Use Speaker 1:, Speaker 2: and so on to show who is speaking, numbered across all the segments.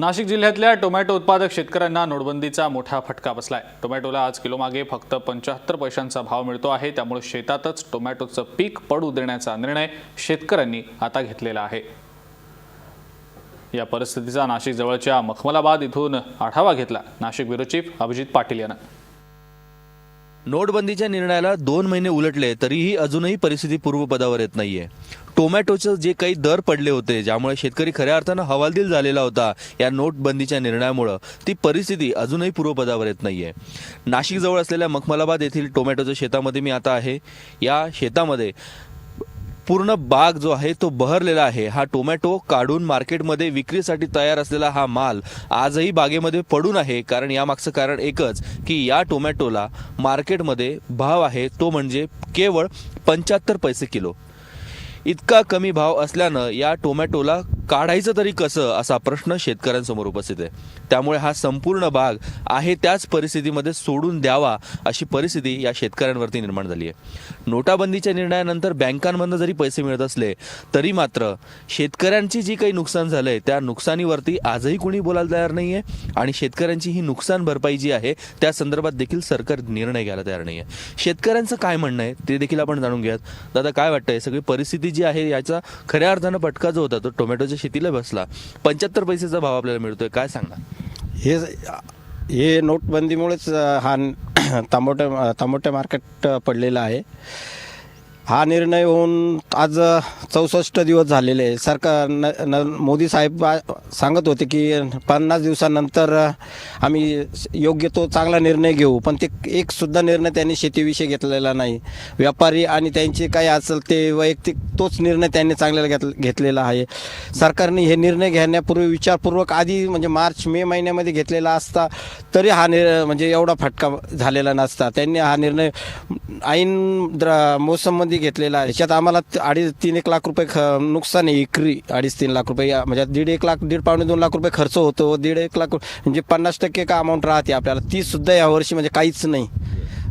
Speaker 1: नाशिक जिल्ह्यातल्या टोमॅटो उत्पादक शेतकऱ्यांना नोटबंदीचा मोठा फटका बसलाय. टोमॅटोला आज किलोमागे फक्त पंच्याहत्तर पैशांचा भाव मिळतो आहे. त्यामुळे शेतातच टोमॅटोचं पीक पडू देण्याचा निर्णय शेतकऱ्यांनी आता घेतलेला आहे. या परिस्थितीचा नाशिक जवळच्या मखमलाबाद इथून आढावा घेतला नाशिक ब्युरो चीफ अभिजित पाटील यानं.
Speaker 2: नोटबंदीच्या निर्णयाला दोन महिने उलटले तरीही अजूनही परिस्थिती पूर्वपदावर येत नाहीये. टोमॅटोचं जे काही दर पडले होते ज्यामुळे शेतकरी खऱ्या अर्थानं हवालदिल झालेला होता या नोटबंदीच्या निर्णयामुळं ती परिस्थिती अजूनही पूर्वपदावर येत नाहीये. आहे नाशिकजवळ असलेल्या मखमलाबाद येथील टोमॅटोच्या शेतामध्ये मी आता आहे. या शेतामध्ये पूर्ण बाग जो आहे तो बहरलेला आहे. हा टोमॅटो काढून मार्केटमध्ये विक्रीसाठी तयार असलेला हा माल आजही बागेमध्ये पडून आहे. कारण यामागचं कारण एकच की या टोमॅटोला मार्केटमध्ये भाव आहे तो म्हणजे केवळ पंच्याहत्तर पैसे किलो. इतका कमी भाव असल्यानं या टोमॅटोला काढायचं तरी कसं असा प्रश्न शेतकऱ्यांसमोर उपस्थित आहे. त्यामुळे हा संपूर्ण भाग आहे त्याच परिस्थितीमध्ये सोडून द्यावा अशी परिस्थिती या शेतकऱ्यांवरती निर्माण झाली आहे. नोटाबंदीच्या निर्णयानंतर बँकांमधनं जरी पैसे मिळत असले तरी मात्र शेतकऱ्यांची जी काही नुकसान झालंय त्या नुकसानीवरती आजही कुणी बोलायला तयार नाही आहे आणि शेतकऱ्यांची ही नुकसान भरपाई जी आहे त्या संदर्भात देखील सरकार निर्णय घ्यायला तयार नाही आहे शेतकऱ्यांचं काय म्हणणं आहे ते देखील आपण जाणून घ्यात दादा काय वाटतंय? सगळी परिस्थिती जी आहे याचा खऱ्या अर्थानं फटका जो होता तो टोमॅटोच्या शेतीला बसला. पंच्याहत्तर पैसेचा भाव आपल्याला मिळतोय. काय सांगणार?
Speaker 3: हे हे नोटबंदीमुळेच हा न- तांबोटे तांबोटे मार्केट पडलेला पडलेलं आहे. हा निर्णय होऊन आज चौसष्ट दिवस झालेले आहे. सरकार न, न मोदी साहेब सांगत होते की पन्नास दिवसानंतर आम्ही योग्य तो चांगला निर्णय घेऊ. पण ते एकसुद्धा निर्णय त्यांनी शेतीविषयी घेतलेला नाही. व्यापारी आणि त्यांचे काय असेल ते वैयक्तिक तोच निर्णय त्यांनी चांगला घेत घेतलेला आहे. सरकारने हे निर्णय घेण्यापूर्वी विचारपूर्वक आधी म्हणजे मार्च मे महिन्यामध्ये घेतलेला असता तरी हा निर म्हणजे एवढा फटका झालेला नसता. त्यांनी हा निर्णय ऐन द्र मोसममध्ये घेतलेला आहे. याच्यात आम्हाला अडीच तीन एक लाख लाख रुपये ख नुकसान आहे इकरी अडीच तीन लाख रुपये. या- म्हणजे दीड एक लाख दीड पावणे दोन लाख रुपये खर्च होतो. दीड एक लाख म्हणजे पन्नास टक्के का अमाऊंट राहते आपल्याला? ती सुद्धा यावर्षी म्हणजे काहीच नाही.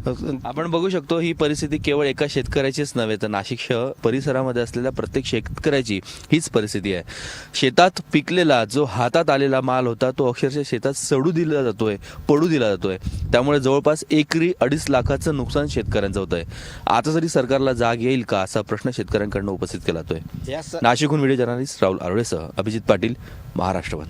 Speaker 2: आपण बघू शकतो ही परिस्थिती केवळ एका शेतकऱ्याचीच नव्हे तर नाशिक शहर परिसरामध्ये असलेल्या प्रत्येक शेतकऱ्याची हीच परिस्थिती आहे. शेतात पिकलेला जो हातात आलेला माल होता तो अक्षरशः शेतात सडू दिला जातोय पडू दिला जातोय. त्यामुळे जवळपास एकरी अडीच लाखाचं नुकसान शेतकऱ्यांचं होत आहे आता तरी सरकारला जाग येईल का असा प्रश्न शेतकऱ्यांकडनं उपस्थित केला जातोय. नाशिकहून व्हिडिओ जर्नलिस्ट राहुल आरोळेसह अभिजित पाटील महाराष्ट्रवन.